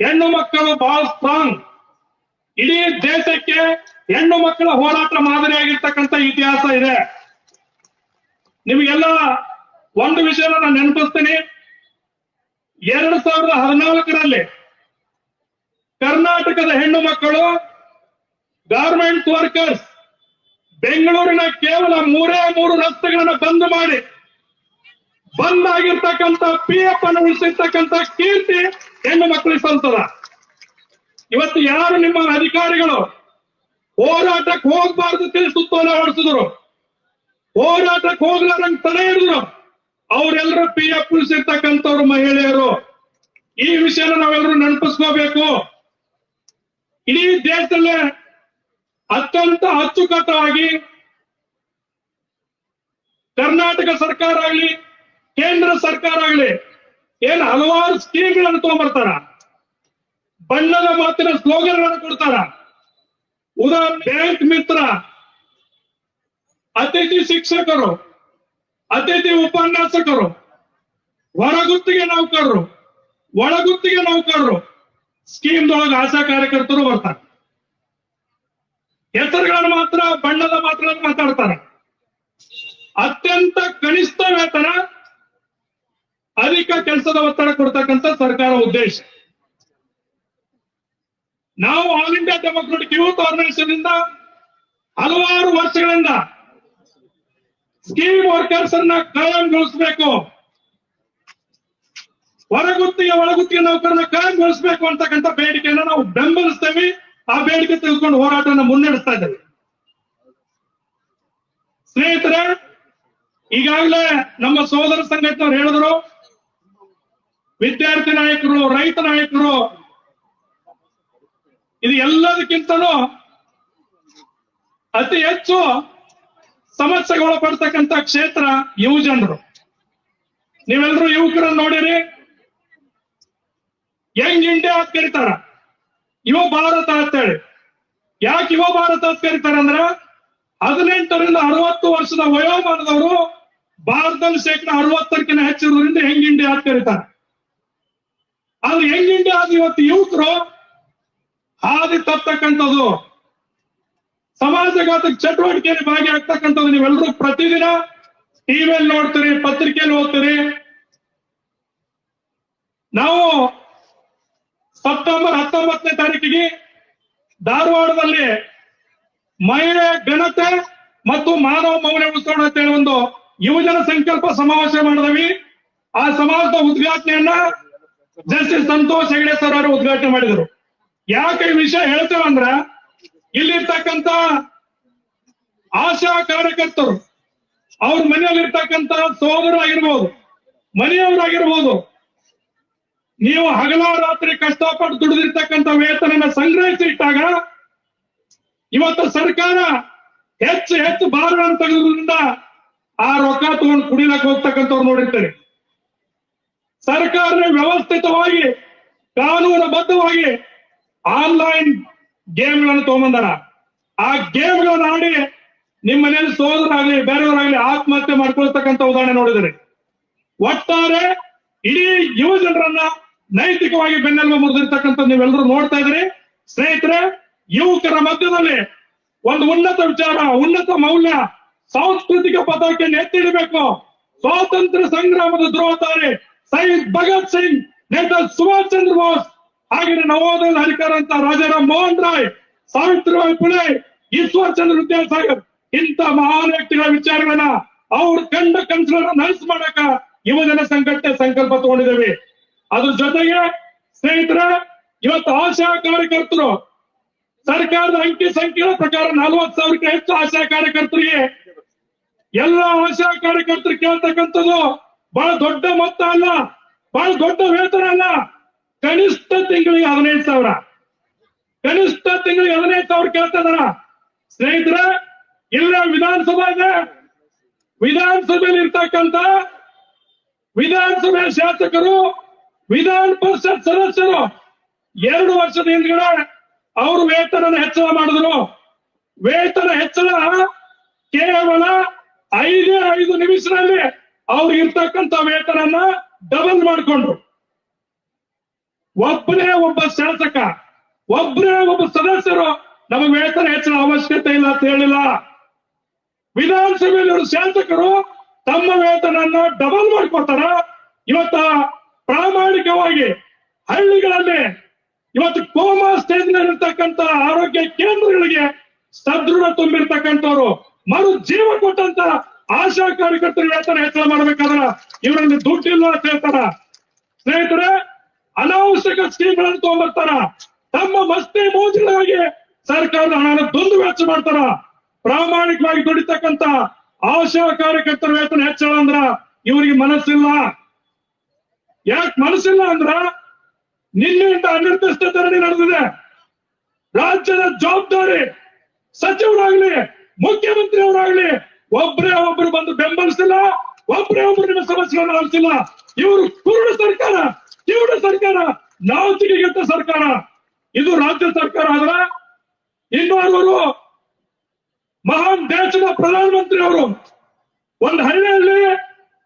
ಹೆಣ್ಣು ಮಕ್ಕಳು ಬಹಳ ಸ್ಟ್ರಾಂಗ್ ಇಡೀ ದೇಶಕ್ಕೆ ಹೆಣ್ಣು ಮಕ್ಕಳ ಹೋರಾಟ ಮಾದರಿಯಾಗಿರ್ತಕ್ಕಂಥ ಇತಿಹಾಸ ಇದೆ. ನಿಮಗೆಲ್ಲ ಒಂದು ವಿಷಯ ನಾನು ನೆನಪಿಸ್ತೀನಿ. ಎರಡು ಸಾವಿರದ ಹದಿನಾಲ್ಕರಲ್ಲಿ ಕರ್ನಾಟಕದ ಹೆಣ್ಣು ಮಕ್ಕಳು ಗಾರ್ಮೆಂಟ್ಸ್ ವರ್ಕರ್ಸ್ ಬೆಂಗಳೂರಿನ ಕೇವಲ ಮೂರೇ ಮೂರು ರಸ್ತೆಗಳನ್ನು ಬಂದ್ ಮಾಡಿ, ಬಂದ್ ಆಗಿರ್ತಕ್ಕಂಥ ಪಿ ಎಫ್ ಅನ್ನು ಉಳಿಸಿರ್ತಕ್ಕಂಥ ಕೀರ್ತಿ ಹೆಣ್ಣು ಮಕ್ಕಳಿಗೆ ಸಲ್ತದ ಇವತ್ತು ಯಾರು ನಿಮ್ಮ ಅಧಿಕಾರಿಗಳು ಹೋರಾಟಕ್ಕೆ ಹೋಗ್ಬಾರ್ದು ತಿಳಿ ಸುತ್ತೋಲೆ ಹೊಡಿಸಿದ್ರು. ಹೋರಾಟಕ್ಕೆ ಹೋಗ್ಲಾರಂಗ್ ತಡೆ ಹಿಡಿದ್ರು. ಅವರೆಲ್ಲರೂ ಪಿ ಎಫ್ ಉಳಿಸಿರ್ತಕ್ಕಂಥವ್ರು ಮಹಿಳೆಯರು. ಈ ವಿಷಯನ ನಾವೆಲ್ಲರೂ ನೆನಪಿಸ್ಕೋಬೇಕು. ಇಡೀ ದೇಶದಲ್ಲೇ ಅತ್ಯಂತ ಅಚ್ಚುಕಟ್ಟಾಗಿ ಕರ್ನಾಟಕ ಸರ್ಕಾರ ಆಗ್ಲಿ, ಕೇಂದ್ರ ಸರ್ಕಾರ ಆಗ್ಲಿ ಏನ್ ಹಲವಾರು ಸ್ಕೀಮ್ಗಳನ್ನು ತಗೊಂಡ್ಬರ್ತಾರ? ಬಣ್ಣದ ಮಾತಿನ ಸ್ಲೋಗನ್ಗಳನ್ನು ಕೊಡ್ತಾರ. ಉದಾಹರಣೆ, ಬ್ಯಾಂಕ್ ಮಿತ್ರ, ಅತಿಥಿ ಶಿಕ್ಷಕರು, ಅತಿಥಿ ಉಪನ್ಯಾಸಕರು, ಹೊರಗುತ್ತಿಗೆ ನೌಕರರು, ಒಳಗುತ್ತಿಗೆ ನೌಕರರು ಸ್ಕೀಮ್ದೊಳಗೆ ಆಶಾ ಕಾರ್ಯಕರ್ತರು ಬರ್ತಾರೆ. ಹೆಸರುಗಳನ್ನು ಮಾತ್ರ, ಬಣ್ಣದ ಮಾತ್ರ ಮಾತಾಡ್ತಾರೆ. ಅತ್ಯಂತ ಕನಿಷ್ಠ ವೇತನ ಕೆಲಸದ ಒತ್ತಡ ಕೊಡ್ತಕ್ಕಂಥ ಸರ್ಕಾರ ಉದ್ದೇಶ. ನಾವು all India democratic youth organisation ಇಂದ ಹಲವಾರು ವರ್ಷಗಳಿಂದ ಸ್ಕೀಮ್ ವರ್ಕರ್ಸ್ ಅನ್ನ ಕಾಯಂಗೊಳಿಸಬೇಕು ಹೊರಗುತ್ತಿಗೆ ಒಳಗುತ್ತಿಗೆ ನೌಕರನ್ನ ಕಾಯಂಗೊಳಿಸಬೇಕು ಅಂತಕ್ಕಂಥ ಬೇಡಿಕೆಯನ್ನ ನಾವು ಬೆಂಬಲಿಸ್ತೇವೆ. ಆ ಬೇಡಿಕೆ ತೆಗೆದುಕೊಂಡು ಹೋರಾಟವನ್ನು ಮುನ್ನಡೆಸ್ತಾ ಇದ್ದೇವೆ. ಸ್ನೇಹಿತರೆ, ಈಗಾಗಲೇ ನಮ್ಮ ಸೋದರ ಸಂಘಟನೆಯವರು ಹೇಳಿದ್ರು ವಿದ್ಯಾರ್ಥಿ ನಾಯಕರು, ರೈತ ನಾಯಕರು, ಇದು ಎಲ್ಲದಕ್ಕಿಂತಲೂ ಅತಿ ಹೆಚ್ಚು ಸಮಸ್ಯೆಗೊಳಪಡ್ತಕ್ಕಂಥ ಕ್ಷೇತ್ರ ಯುವ ಜನರು. ನೀವೆಲ್ಲರೂ ಯುವಕರನ್ನು ನೋಡಿರಿ. ಯಂಗ್ ಇಂಡಿಯಾ ಅಂತ ಕರೀತಾರ. ಯುವ ಭಾರತ ಅಂತೇಳಿ. ಯಾಕೆ ಯುವ ಭಾರತ ಅಂತ ಕರೀತಾರ ಅಂದ್ರ ಹದಿನೆಂಟರಿಂದ ಅರವತ್ತು ವರ್ಷದ ವಯೋಮಾನದವರು ಭಾರತದಲ್ಲಿ ಶೇಕಡ ಅರವತ್ತರಕ್ಕಿಂತ ಹೆಚ್ಚಿರೋದ್ರಿಂದ ಯಂಗ್ ಇಂಡಿಯಾ ಅಂತ ಕರೀತಾರೆ. ಆದ್ರೆ ಇಂಡಿಯಾ ಆದ ಇವತ್ತು ಯುವಕರು ಹಾದಿ ತಪ್ಪತಕ್ಕಂಥದ್ದು ಸಮಾಜಘಾತಕ ಚಟುವಟಿಕೆಯಲ್ಲಿ ಭಾಗಿಯಾಗ್ತಕ್ಕಂಥದ್ದು ನೀವೆಲ್ಲರೂ ಪ್ರತಿದಿನ ಟಿವಿಯಲ್ಲಿ ನೋಡ್ತೀರಿ ಪತ್ರಿಕೆಯಲ್ಲಿ ಓದ್ತೀರಿ. ನಾವು ಸೆಪ್ಟೆಂಬರ್ ಹತ್ತೊಂಬತ್ತನೇ ತಾರೀಕಿಗೆ ಧಾರವಾಡದಲ್ಲಿ ಮಹಿಳೆ ಘನತೆ ಮತ್ತು ಮಾನವ ಮೌಲ್ಯ ಉತ್ಸವ ಅಂತ ಹೇಳಿ ಒಂದು ಯುವಜನ ಸಂಕಲ್ಪ ಸಮಾವೇಶ ಮಾಡಿದವಿ. ಆ ಸಮಾಜದ ಉದ್ಘಾಟನೆಯನ್ನ ಜಸ್ಟಿಸ್ ಸಂತೋಷ್ ಹೆಗಡೆ ಸರ್ ಅವರು ಉದ್ಘಾಟನೆ ಮಾಡಿದರು. ಯಾಕೆ ಈ ವಿಷಯ ಹೇಳ್ತೇವಂದ್ರ ಇಲ್ಲಿರ್ತಕ್ಕಂತ ಆಶಾ ಕಾರ್ಯಕರ್ತರು, ಅವ್ರ ಮನೆಯಲ್ಲಿರ್ತಕ್ಕಂತ ಸೋದರಾಗಿರ್ಬೋದು ಮನೆಯವರಾಗಿರ್ಬೋದು, ನೀವು ಹಗಲ ರಾತ್ರಿ ಕಷ್ಟಪಟ್ಟು ದುಡಿದಿರ್ತಕ್ಕಂಥ ವೇತನ ಸಂಗ್ರಹಿಸಿ ಇಟ್ಟಾಗ, ಇವತ್ತು ಸರ್ಕಾರ ಹೆಚ್ಚು ಹೆಚ್ಚು ಅಂತ ತೆಗೆದ್ರಿಂದ ಆ ರೊಕ್ಕ ತಗೊಂಡು ಕುಡಿಲಕ್ಕೆ ಹೋಗ್ತಕ್ಕಂಥವ್ರು ನೋಡಿರ್ತಾರೆ. ಸರ್ಕಾರ ವ್ಯವಸ್ಥಿತವಾಗಿ ಕಾನೂನುಬದ್ಧವಾಗಿ ಆನ್ಲೈನ್ ಗೇಮ್ಗಳನ್ನು ತಗೊಂಬಂದಾರ. ಆ ಗೇಮ್ಗಳನ್ನು ಆಡಿ ನಿಮ್ಮ ಮನೇಲಿ ಸೋದರಾಗ್ಲಿ, ಬೇರೆಯವರಾಗ್ಲಿ ಆತ್ಮಹತ್ಯೆ ಮಾಡ್ಕೊಳ್ತಕ್ಕಂತ ಉದಾಹರಣೆ ನೋಡಿದರೆ. ಒಟ್ಟಾರೆ ಇಡೀ ಯುವ ಜನರನ್ನ ನೈತಿಕವಾಗಿ ಬೆನ್ನೆಲುಬು ಮುರಿದಿರ್ತಕ್ಕಂಥ ನೀವೆಲ್ಲರೂ ನೋಡ್ತಾ ಇದ್ರಿ ಸ್ನೇಹಿತರೆ, ಯುವಕರ ಮಧ್ಯದಲ್ಲಿ ಒಂದು ಉನ್ನತ ವಿಚಾರ, ಉನ್ನತ ಮೌಲ್ಯ, ಸಾಂಸ್ಕೃತಿಕ ಪದಕ್ಕೆ ಎತ್ತಿಡಬೇಕು. ಸ್ವಾತಂತ್ರ್ಯ ಸಂಗ್ರಾಮದ ಧ್ರುವತಾರೆ ಸೈದ್ ಭಗತ್ ಸಿಂಗ್, ನೇತಾಜಿ ಸುಭಾಷ್ ಚಂದ್ರ ಬೋಸ್ ಆಗಿನ ನವೋದಯದ ಅಧಿಕಾರ ಅಂತ ರಾಜಾರಾಮ್ ಮೋಹನ್ ರಾಯ್, ಸಾವಿತ್ರಿಬಾಯಿ ಪುಳೆ ಈಶ್ವರ್ ಚಂದ್ರ ವಿದ್ಯಾಸಾಗರ್ ಇಂತ ಮಹಾನ್ ವ್ಯಕ್ತಿಗಳ ವಿಚಾರಗಳನ್ನ ಅವ್ರು ಕಂಡ ಕನಸುಗಳನ್ನ ನನಸು ಮಾಡಕ ಯುವಜನ ಸಂಘಟನೆ ಸಂಕಲ್ಪ ತಗೊಂಡಿದ್ದೇವೆ. ಅದ್ರ ಜೊತೆಗೆ ಸ್ನೇಹಿತರ, ಇವತ್ತು ಆಶಾ ಕಾರ್ಯಕರ್ತರು, ಸರ್ಕಾರದ ಅಂಕಿ ಸಂಖ್ಯೆಗಳ ಪ್ರಕಾರ ನಲವತ್ತು ಸಾವಿರಕ್ಕೆ ಹೆಚ್ಚು ಆಶಾ ಕಾರ್ಯಕರ್ತರಿಗೆ, ಎಲ್ಲ ಆಶಾ ಕಾರ್ಯಕರ್ತರು ಕೇಳ್ತಕ್ಕಂಥದ್ದು ಬಹಳ ದೊಡ್ಡ ಮೊತ್ತ ಅಲ್ಲ ಬಹಳ ದೊಡ್ಡ ವೇತನ ಅಲ್ಲ ಕನಿಷ್ಠ ತಿಂಗಳಿಗೆ ಹದಿನೈದು ಸಾವಿರ. ಕನಿಷ್ಠ ತಿಂಗಳಿಗೆ ಹದಿನೈದು ಸಾವಿರ ಕೇಳ್ತಾ ಇದಾರ. ಸ್ನೇಹಿತರ ಇಲ್ಲ ವಿಧಾನಸಭಾ ಇದೆ ವಿಧಾನಸಭೆಯಲ್ಲಿ ಇರ್ತಕ್ಕಂತ ವಿಧಾನಸಭೆ ಶಾಸಕರು, ವಿಧಾನ ಪರಿಷತ್ ಸದಸ್ಯರು ಎರಡು ವರ್ಷದ ಹಿಂದ್ಗಡೆ ಅವರು ವೇತನ ಹೆಚ್ಚಳ ಮಾಡಿದ್ರು. ವೇತನ ಹೆಚ್ಚಳ ಕೇವಲ ಐದೇ ಐದು ನಿಮಿಷದಲ್ಲಿ ಅವ್ರು ಇರ್ತಕ್ಕಂಥ ವೇತನನ್ನ ಡಬಲ್ ಮಾಡಿಕೊಂಡ್ರು. ಒಬ್ಬನೇ ಒಬ್ಬ ಶಾಸಕ ಒಬ್ಬರೇ ಒಬ್ಬ ಸದಸ್ಯರು ನಮಗೆ ವೇತನ ಹೆಚ್ಚಿನ ಅವಶ್ಯಕತೆ ಇಲ್ಲ ಅಂತ ಹೇಳಿಲ್ಲ. ವಿಧಾನಸಭೆಯಲ್ಲಿ ಶಾಸಕರು ತಮ್ಮ ವೇತನನ್ನ ಡಬಲ್ ಮಾಡ್ಕೊತಾರ ಇವತ್ತ ಪ್ರಾಮಾಣಿಕವಾಗಿ ಹಳ್ಳಿಗಳಲ್ಲಿ ಇವತ್ತು ಕೋಮಾ ಸ್ಟೇಜ್ ಇರತಕ್ಕಂತ ಆರೋಗ್ಯ ಕೇಂದ್ರಗಳಿಗೆ ಸದೃಢ ತುಂಬಿರ್ತಕ್ಕಂಥವ್ರು ಮರು ಜೀವ ಕೊಟ್ಟಂತ ಆಶಾ ಕಾರ್ಯಕರ್ತರ ವೇತನ ಹೆಚ್ಚಳ ಮಾಡ್ಬೇಕಾದ್ರ ಇವರಲ್ಲಿ ದುಡ್ಡಿಲ್ಲ ಅಂತ ಹೇಳ್ತಾರ. ಸ್ನೇಹಿತರೆ, ಅನಾವಶ್ಯಕ ಸ್ಕೀಮ್ಗಳನ್ನು ತಗೊಂಡ್ಬರ್ತಾರ. ತಮ್ಮ ಮಸ್ತಿ ಮೋಜಿಗಾಗಿ ಸರ್ಕಾರದ ಹಣನ ದುಂದು ವೆಚ್ಚ ಮಾಡ್ತಾರ. ಪ್ರಾಮಾಣಿಕವಾಗಿ ದುಡಿತಕ್ಕಂತ ಆಶಾ ಕಾರ್ಯಕರ್ತರ ವೇತನ ಹೆಚ್ಚಳ ಅಂದ್ರ ಇವರಿಗೆ ಮನಸ್ಸಿಲ್ಲ. ಯಾಕೆ ಮನಸ್ಸಿಲ್ಲ ಅಂದ್ರ ನಿನ್ನೆಯಿಂದ ಅನಿರ್ದಿಷ್ಟ ಧರಣಿ ನಡೆದಿದೆ. ರಾಜ್ಯದ ಜವಾಬ್ದಾರಿ ಸಚಿವರಾಗ್ಲಿ ಮುಖ್ಯಮಂತ್ರಿ ಅವರಾಗ್ಲಿ ಒಬ್ಬರೇ ಒಬ್ರು ಬಂದು ಬೆಂಬಲಿಸಿಲ್ಲ ಒಬ್ಬರೇ ಒಬ್ರು ನಿಮ್ಮ ಸಮಸ್ಯೆಗಳನ್ನು ಆಲಿಸಿಲ್ಲ ಇವರು ಕುರುಡು ಸರ್ಕಾರ ಕಿವುಡ ಸರ್ಕಾರ ನಾಚಿಕೆಗೆಟ್ಟ ಸರ್ಕಾರ. ಇದು ರಾಜ್ಯ ಸರ್ಕಾರ ಆದ್ರ ಇನ್ನೋರ್ವರು ಮಹಾನ್ ದೇಶದ ಪ್ರಧಾನಮಂತ್ರಿ ಅವರು. ಒಂದ್ ಹಳ್ಳಿಯಲ್ಲಿ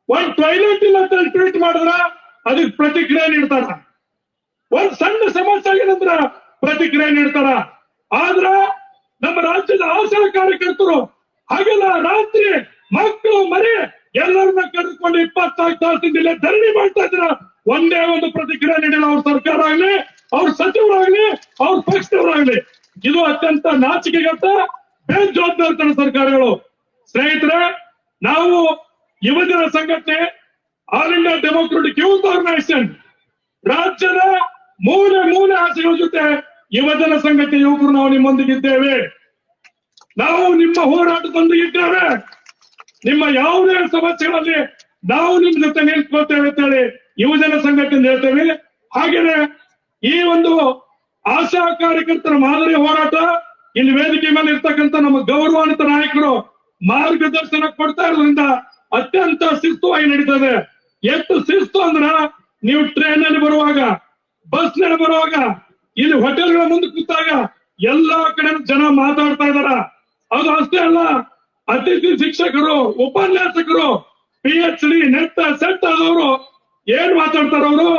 ಒಂದ್ ಟಾಯ್ಲೆಟ್ ಇಲ್ಲ ಅಂತ ಟ್ವೀಟ್ ಮಾಡಿದ್ರ ಅದಕ್ಕೆ ಪ್ರತಿಕ್ರಿಯೆ ನೀಡ್ತಾರ. ಒಂದ್ ಸಣ್ಣ ಸಮಸ್ಯೆ ಆಗಿದಂದ್ರ ಪ್ರತಿಕ್ರಿಯೆ ನೀಡ್ತಾರ. ಆದ್ರ ನಮ್ಮ ರಾಜ್ಯದ ಆಶಾ ಕಾರ್ಯಕರ್ತರು ಹಗಲ, ರಾತ್ರಿ, ಮಕ್ಕಳು ಮರಿ ಎಲ್ಲರನ್ನ ಕರೆದುಕೊಂಡು ಇಪ್ಪತ್ತಾರು ತಾಸಿಂದ ಧರಣಿ ಮಾಡ್ತಾ ಇದ್ರ ಒಂದೇ ಒಂದು ಪ್ರತಿಕ್ರಿಯೆ ನೀಡಿಲ್ಲ ಅವ್ರ ಸರ್ಕಾರ ಆಗ್ಲಿ ಅವ್ರ ಸಚಿವರಾಗ್ಲಿ, ಅವ್ರ ಪಕ್ಷದವರಾಗ್ಲಿ. ಇದು ಅತ್ಯಂತ ನಾಚಿಕೆಗತ್ತ, ಬೇಜವಾಬ್ದಾರಿತನ ಸರ್ಕಾರಗಳು. ಸ್ನೇಹಿತರೆ, ನಾವು ಯುವಜನ ಸಂಘಟನೆ all India democratic youth organisation ರಾಜ್ಯದ ಮೂಲೆ ಮೂಲೆ ಆಸೆಗಳ ಜೊತೆ ಯುವಜನ ಸಂಘಟನೆ ಯುವಕರು ನಾವು ನಿಮ್ಮೊಂದಿಗಿದ್ದೇವೆ ನಾವು ನಿಮ್ಮ ಹೋರಾಟದೊಂದಿಗಿದ್ದೇವೆ ನಿಮ್ಮ ಯಾವುದೇ ಸಮಸ್ಯೆಗಳಲ್ಲಿ ನಾವು ನಿಮ್ ಜೊತೆ ನಿಲ್ಕೊಳ್ತೇವೆ ಅಂತ ಹೇಳಿ ಯುವಜನ ಸಂಘಟನೆ ಹೇಳ್ತೇವೆ. ಹಾಗೇನೆ ಈ ಒಂದು ಆಶಾ ಕಾರ್ಯಕರ್ತರ ಮಾದರಿ ಹೋರಾಟ, ಇಲ್ಲಿ ವೇದಿಕೆ ಮೇಲೆ ಇರ್ತಕ್ಕಂಥ ನಮ್ಮ ಗೌರವಾನ್ವಿತ ನಾಯಕರು ಮಾರ್ಗದರ್ಶನ ಕೊಡ್ತಾ ಇರೋದ್ರಿಂದ ಅತ್ಯಂತ ಶಿಸ್ತುವಾಗಿ ನಡೀತದೆ. ಎಷ್ಟು ಶಿಸ್ತು ಅಂದ್ರ ನೀವು ಟ್ರೈನ್ ಅಲ್ಲಿ ಬರುವಾಗ ಬಸ್ನಲ್ಲಿ ಬರುವಾಗ, ಇಲ್ಲಿ ಹೋಟೆಲ್ಗಳ ಮುಂದೆ ಕೂತಾಗ ಎಲ್ಲಾ ಕಡೆ ಜನ ಮಾತಾಡ್ತಾ ಇದಾರ ಅದು ಅಷ್ಟೇ ಅಲ್ಲ, ಅತಿಥಿ ಶಿಕ್ಷಕರು, ಉಪನ್ಯಾಸಕರು ಪಿ ಎಚ್ ಡಿ ನೆಟ್ಟ ಸೆಟ್ ಆದವರು ಏನ್ ಮಾತಾಡ್ತಾರ ಅವರು?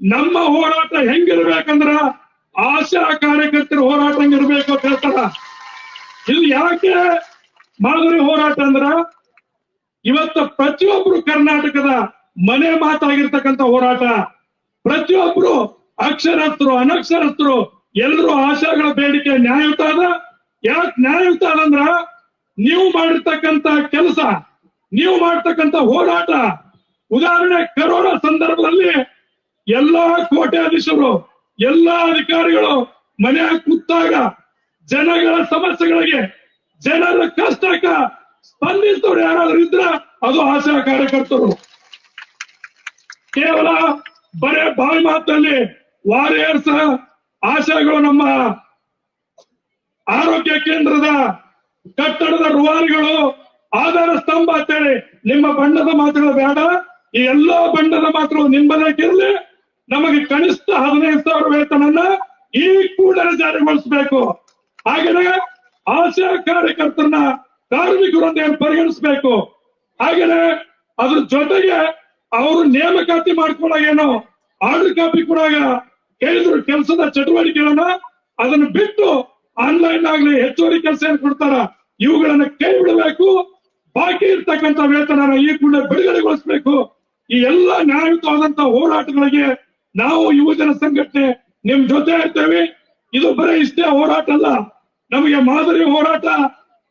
ನಮ್ಮ ಹೋರಾಟ ಹೆಂಗಿರ್ಬೇಕಂದ್ರ ಆಶಾ ಕಾರ್ಯಕರ್ತರ ಹೋರಾಟ ಹೆಂಗಿರ್ಬೇಕು ಅಂತ ಹೇಳ್ತಾರ. ಇಲ್ಲಿ ಯಾಕೆ ಮಾದರಿ ಹೋರಾಟ ಅಂದ್ರ ಇವತ್ತ ಪ್ರತಿಯೊಬ್ರು ಕರ್ನಾಟಕದ ಮನೆ ಮಾತಾಗಿರ್ತಕ್ಕಂಥ ಹೋರಾಟ. ಪ್ರತಿಯೊಬ್ರು ಅಕ್ಷರಸ್ಥರು, ಅನಕ್ಷರಸ್ಥರು, ಎಲ್ಲರೂ ಆಶಾಗಳ ಬೇಡಿಕೆ ನ್ಯಾಯಯುತ ಅದ. ಯಾಕೆ ನ್ಯಾಯಯುತ ಅಂದ್ರ ನೀವು ಮಾಡಿರ್ತಕ್ಕಂತ ಕೆಲಸ, ನೀವು ಮಾಡ್ತಕ್ಕಂತ ಹೋರಾಟ. ಉದಾಹರಣೆ, ಕರೋನಾ ಸಂದರ್ಭದಲ್ಲಿ ಎಲ್ಲಾ ಕೋಟ್ಯಾಧೀಶರು ಎಲ್ಲಾ ಅಧಿಕಾರಿಗಳು ಮನೆಯ ಕೂತಾಗ ಜನಗಳ ಸಮಸ್ಯೆಗಳಿಗೆ ಜನರ ಕಷ್ಟಕ್ಕ ಸ್ಪಂದಿಸಿದವರು ಯಾರಾದ್ರೂ ಇದ್ರ ಅದು ಆಶಾ ಕಾರ್ಯಕರ್ತರು. ಕೇವಲ ಬರೇ ಬಾಯಿ ಮಾತಲ್ಲಿ ವಾರಿಯರ್ಸ್ ಆಶಾಗಳು ನಮ್ಮ ಆರೋಗ್ಯ ಕೇಂದ್ರದ ಕಟ್ಟಡದ ರುವಾರಿಗಳು ಆಧಾರ ಸ್ತಂಭ ಅಂತೇಳಿ ನಿಮ್ಮ ಬಣ್ಣದ ಮಾತುಗಳು ಬೇಡ. ಈ ಎಲ್ಲಾ ಬಣ್ಣದ ಮಾತುಗಳು ನಿಮ್ಮದಕ್ಕಿರಲಿ ನಮಗೆ ಕನಿಷ್ಠ ಹದಿನೈದು ಸಾವಿರ ವೇತನನ್ನ ಈ ಕೂಡಲೇ ಜಾರಿಗೊಳಿಸಬೇಕು. ಹಾಗೆಯೇ ಆಶಾ ಕಾರ್ಯಕರ್ತರನ್ನ ಕಾರ್ಮಿಕರೊಂದೇ ಪರಿಗಣಿಸಬೇಕು. ಹಾಗೆಯೇ ಅದ್ರ ಜೊತೆಗೆ ಅವರು ನೇಮಕಾತಿ ಮಾಡ್ಕೊಂಡಾಗ ಏನೋ? ಆರ್ಡರ್ ಕಾಪಿ ಕೊಡಾಗ ಕೇಳಿದ್ರು ಕೆಲಸದ ಚಟುವಟಿಕೆಗಳನ್ನ. ಅದನ್ನು ಬಿಟ್ಟು ಆನ್ಲೈನ್ ಆಗ್ಲಿ ಹೆಚ್ಚುವರಿ ಕೆಲಸ ಏನ್ ಕೊಡ್ತಾರ, ಇವುಗಳನ್ನ ಕೈ ಬಿಡಬೇಕು. ಬಾಕಿ ಇರ್ತಕ್ಕಂಥ ವೇತನ ಈ ಕೂಡ ಬಿಡುಗಡೆಗೊಳಿಸಬೇಕು. ಈ ಎಲ್ಲಾ ನ್ಯಾಯಯುತವಾದಂತಹ ಹೋರಾಟಗಳಿಗೆ ನಾವು ಯುವಜನ ಸಂಘಟನೆ ನಿಮ್ ಜೊತೆ ಇರ್ತೇವೆ. ಇದು ಬರೀ ಇಷ್ಟೇ ಹೋರಾಟ ಅಲ್ಲ, ನಮಗೆ ಮಾದರಿ ಹೋರಾಟ,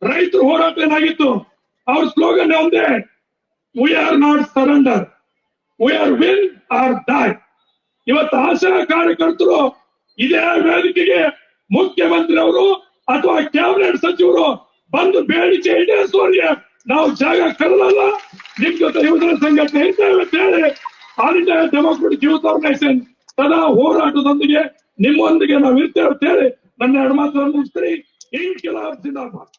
ರೈತರ ಹೋರಾಟ ಏನಾಗಿತ್ತು? ಅವ್ರ ಸ್ಲೋಗನ್ ಒಂದೇ we are not surrender we are win or die ಇವತ್ತು ಆಶಾ ಕಾರ್ಯಕರ್ತರು ಇದೇ ವೇದಿಕೆಗೆ ಮುಖ್ಯಮಂತ್ರಿ ಅವರು ಅಥವಾ ಕ್ಯಾಬಿನೆಟ್ ಸಚಿವರು ಬಂದು ಬೇಡಿಕೆ ಈಡೇರಿಸುವವರಿಗೆ ನಾವು ಜಾಗ ಕರಲಲ್ಲ ನಿಮ್ ಜೊತೆ ಯುವಜನ ಸಂಘಟನೆ ಇರ್ತೇವೆ ಅಂತ ಹೇಳಿ all India democratic youth organisation ಸದಾ ಹೋರಾಟದೊಂದಿಗೆ ನಿಮ್ಮೊಂದಿಗೆ ನಾವು ಇರ್ತೇವೆ. ಅಂತ ಹೇಳಿ ನನ್ನ ಎರಡು ಮಾತನ್ನು ಮುಗಿಸ್ತೀನಿ. ಇನ್ಕಿಲಾಬ್ ಜಿಂದಾಬಾದ್